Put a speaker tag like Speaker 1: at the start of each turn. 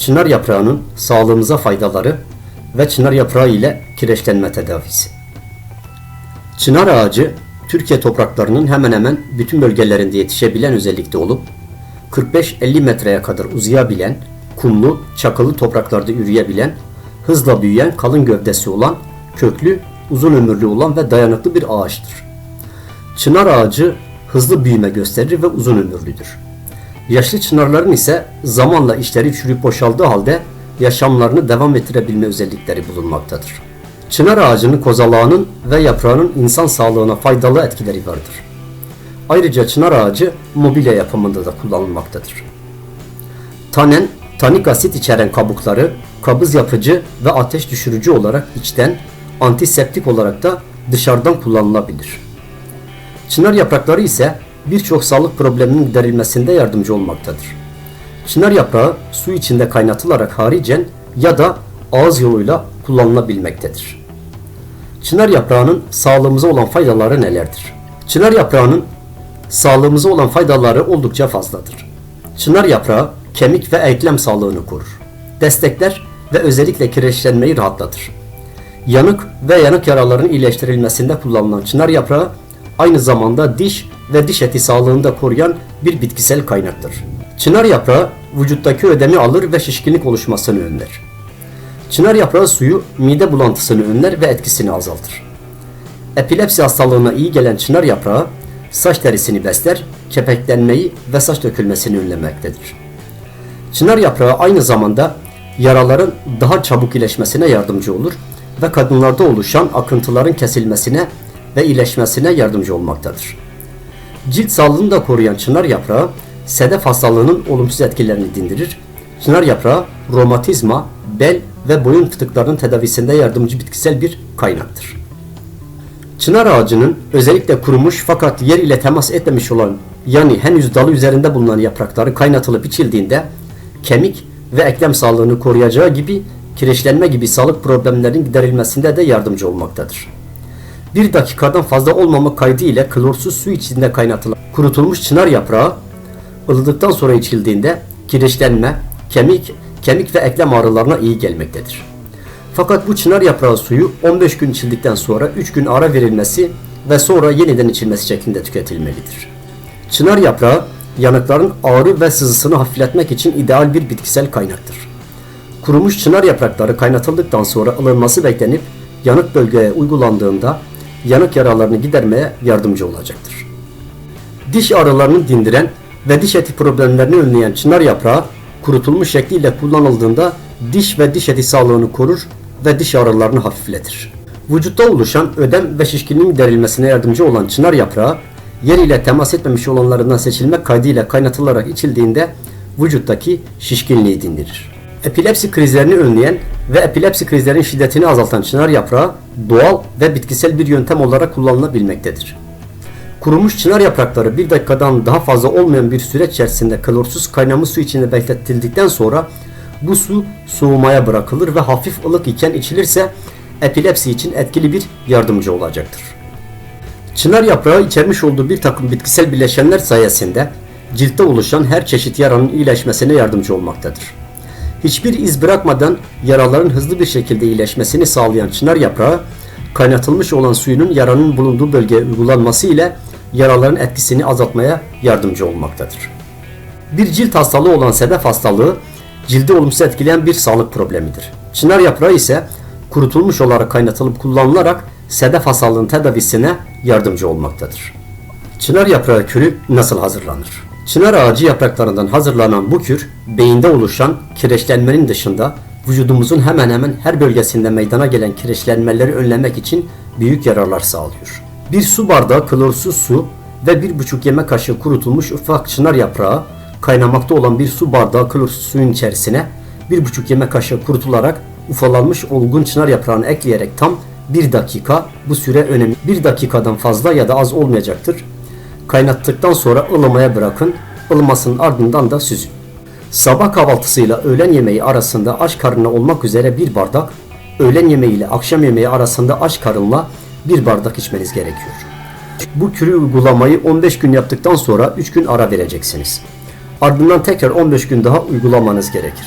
Speaker 1: Çınar yaprağının sağlığımıza faydaları ve çınar yaprağı ile kireçlenme tedavisi. Çınar ağacı Türkiye topraklarının hemen hemen bütün bölgelerinde yetişebilen özellikte olup 45-50 metreye kadar uzayabilen, kumlu, çakılı topraklarda yürüyebilen, hızla büyüyen, kalın gövdesi olan, köklü, uzun ömürlü olan ve dayanıklı bir ağaçtır. Çınar ağacı hızlı büyüme gösterir ve uzun ömürlüdür. Yaşlı çınarların ise zamanla içleri çürüyüp boşaldığı halde yaşamlarını devam ettirebilme özellikleri bulunmaktadır. Çınar ağacının kozalağının ve yaprağının insan sağlığına faydalı etkileri vardır. Ayrıca çınar ağacı mobilya yapımında da kullanılmaktadır. Tanen, tanik asit içeren kabukları kabız yapıcı ve ateş düşürücü olarak içten, antiseptik olarak da dışarıdan kullanılabilir. Çınar yaprakları ise birçok sağlık probleminin giderilmesinde yardımcı olmaktadır. Çınar yaprağı su içinde kaynatılarak haricen ya da ağız yoluyla kullanılabilmektedir. Çınar yaprağının sağlığımıza olan faydaları nelerdir? Çınar yaprağının sağlığımıza olan faydaları oldukça fazladır. Çınar yaprağı kemik ve eklem sağlığını korur. Destekler ve özellikle kireçlenmeyi rahatlatır. Yanık ve yanık yaraların iyileştirilmesinde kullanılan çınar yaprağı aynı zamanda diş ve diş eti sağlığını da koruyan bir bitkisel kaynaktır. Çınar yaprağı vücuttaki ödemi alır ve şişkinlik oluşmasını önler. Çınar yaprağı suyu mide bulantısını önler ve etkisini azaltır. Epilepsi hastalığına iyi gelen çınar yaprağı saç derisini besler, kepeklenmeyi ve saç dökülmesini önlemektedir. Çınar yaprağı aynı zamanda yaraların daha çabuk iyileşmesine yardımcı olur ve kadınlarda oluşan akıntıların kesilmesine ve iyileşmesine yardımcı olmaktadır. Cilt sağlığını da koruyan çınar yaprağı sedef hastalığının olumsuz etkilerini dindirir. Çınar yaprağı romatizma, bel ve boyun fıtıklarının tedavisinde yardımcı bitkisel bir kaynaktır. Çınar ağacının özellikle kurumuş fakat yer ile temas etmemiş olan yani henüz dalı üzerinde bulunan yaprakları kaynatılıp içildiğinde kemik ve eklem sağlığını koruyacağı gibi kireçlenme gibi sağlık problemlerinin giderilmesinde de yardımcı olmaktadır. Bir dakikadan fazla olmama kaydı ile klorsuz su içinde kaynatılan kurutulmuş çınar yaprağı ılıdıktan sonra içildiğinde kireçlenme, kemik, kemik ve eklem ağrılarına iyi gelmektedir. Fakat bu çınar yaprağı suyu 15 gün içildikten sonra 3 gün ara verilmesi ve sonra yeniden içilmesi şeklinde tüketilmelidir. Çınar yaprağı yanıkların ağrı ve sızısını hafifletmek için ideal bir bitkisel kaynaktır. Kurumuş çınar yaprakları kaynatıldıktan sonra ılınması beklenip yanık bölgeye uygulandığında yanık yaralarını gidermeye yardımcı olacaktır. Diş ağrılarını dindiren ve diş eti problemlerini önleyen çınar yaprağı kurutulmuş şekliyle kullanıldığında diş ve diş eti sağlığını korur ve diş ağrılarını hafifletir. Vücutta oluşan ödem ve şişkinliğin giderilmesine yardımcı olan çınar yaprağı yer ile temas etmemiş olanlarından seçilmek kaydıyla kaynatılarak içildiğinde vücuttaki şişkinliği dindirir. Epilepsi krizlerini önleyen ve epilepsi krizlerin şiddetini azaltan çınar yaprağı doğal ve bitkisel bir yöntem olarak kullanılabilmektedir. Kurumuş çınar yaprakları bir dakikadan daha fazla olmayan bir süreç içerisinde klorsuz kaynamış su içinde bekletildikten sonra bu su soğumaya bırakılır ve hafif ılık iken içilirse epilepsi için etkili bir yardımcı olacaktır. Çınar yaprağı içermiş olduğu bir takım bitkisel bileşenler sayesinde ciltte oluşan her çeşit yaranın iyileşmesine yardımcı olmaktadır. Hiçbir iz bırakmadan yaraların hızlı bir şekilde iyileşmesini sağlayan çınar yaprağı kaynatılmış olan suyunun yaranın bulunduğu bölgeye uygulanması ile yaraların etkisini azaltmaya yardımcı olmaktadır. Bir cilt hastalığı olan sedef hastalığı cildi olumsuz etkileyen bir sağlık problemidir. Çınar yaprağı ise kurutulmuş olarak kaynatılıp kullanılarak sedef hastalığının tedavisine yardımcı olmaktadır. Çınar yaprağı kürü nasıl hazırlanır? Çınar ağacı yapraklarından hazırlanan bu kür beyinde oluşan kireçlenmenin dışında vücudumuzun hemen hemen her bölgesinde meydana gelen kireçlenmeleri önlemek için büyük yararlar sağlıyor. Bir su bardağı klorsuz su ve bir buçuk yemek kaşığı kurutulmuş ufak çınar yaprağı kaynamakta olan bir su bardağı klorsuz suyun içerisine bir buçuk yemek kaşığı kurutularak ufalanmış olgun çınar yaprağını ekleyerek tam bir dakika bu süre önemli. Bir dakikadan fazla ya da az olmayacaktır. Kaynattıktan sonra ılımaya bırakın. Ilımasının ardından da süzün. Sabah kahvaltısıyla öğlen yemeği arasında aç karnına olmak üzere bir bardak, öğlen yemeği ile akşam yemeği arasında aç karınla bir bardak içmeniz gerekiyor. Bu kürü uygulamayı 15 gün yaptıktan sonra 3 gün ara vereceksiniz. Ardından tekrar 15 gün daha uygulamanız gerekir.